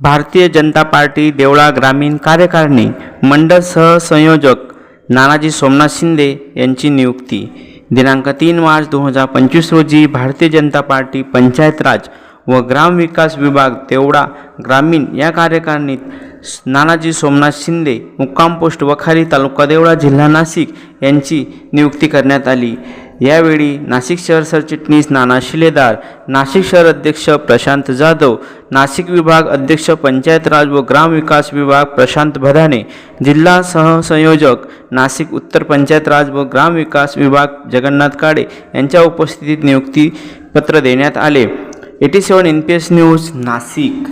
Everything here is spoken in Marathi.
भारतीय जनता पार्टी देवळा ग्रामीण कार्यकारिणी मंडळ सहसंयोजक नानाजी सोमनाथ शिंदे यांची नियुक्ती. दिनांक तीन मार्च दोन हजार पंचवीस रोजी भारतीय जनता पार्टी पंचायत राज व ग्रामविकास विभाग देवडा ग्रामीण या कार्यकारिणीत नानाजी सोमनाथ शिंदे मुक्काम पोस्ट वखारी तालुका देवळा जिल्हा नाशिक यांची नियुक्ती करण्यात आली. यावेळी नाशिक शहर सरचिटणीस नाना शिलेदार नाशिक शहर अध्यक्ष प्रशांत जाधव नाशिक विभाग अध्यक्ष पंचायत राज व ग्रामविकास विभाग प्रशांत भदाने जिल्हा सहसंयोजक नाशिक उत्तर पंचायत राज व ग्रामविकास विभाग जगन्नाथ काडे यांच्या उपस्थितीत नियुक्ती पत्र देण्यात आले. Eighty seven N P S news Nashik.